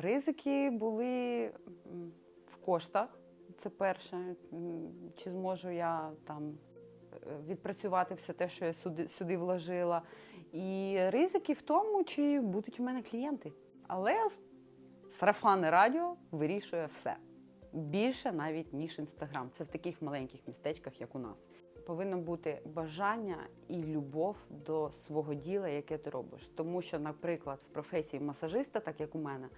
Ризики були в коштах. Це перше. Чи зможу я там е, відпрацювати все те, що я сюди, сюди вложила. І ризики в тому, чи будуть у мене клієнти. Але сарафанне радіо вирішує все. Більше навіть ніж інстаграм. Це в таких маленьких містечках, як у нас. Повинно бути бажання і любов до свого діла, яке ти робиш. Тому що, наприклад, в професії масажиста, так як у мене,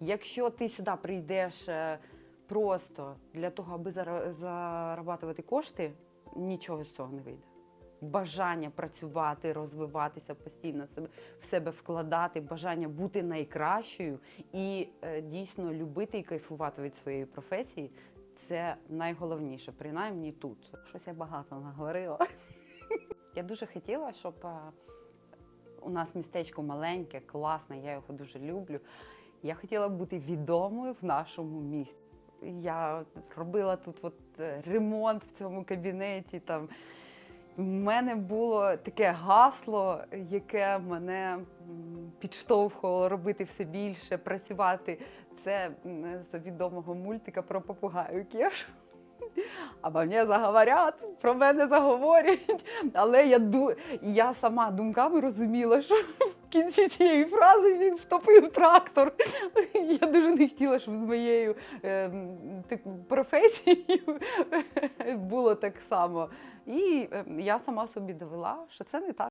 якщо ти сюди прийдеш е, просто для того, аби зарабатувати кошти, нічого з цього не вийде. Бажання працювати, розвиватися постійно себе в себе вкладати, бажання бути найкращою і е, дійсно любити і кайфувати від своєї професії це найголовніше, принаймні тут. Щось я багато наговорила. Я дуже хотіла, щоб е, у нас містечко маленьке, класне, я його дуже люблю. Я хотіла бути відомою в нашому місті. Я робила тут от е, ремонт в цьому кабінеті. Там. У мене було таке гасло, яке мене підштовхувало робити все більше, працювати. Це з відомого мультика про попугаю Кешу. Обо мені заговорять, про мене заговорять. Але я, ду... я сама думками розуміла, що кінці цієї фрази він втопив трактор. Я дуже не хотіла, щоб з моєю е, так, професією було так само. І е, я сама собі довела, що це не так.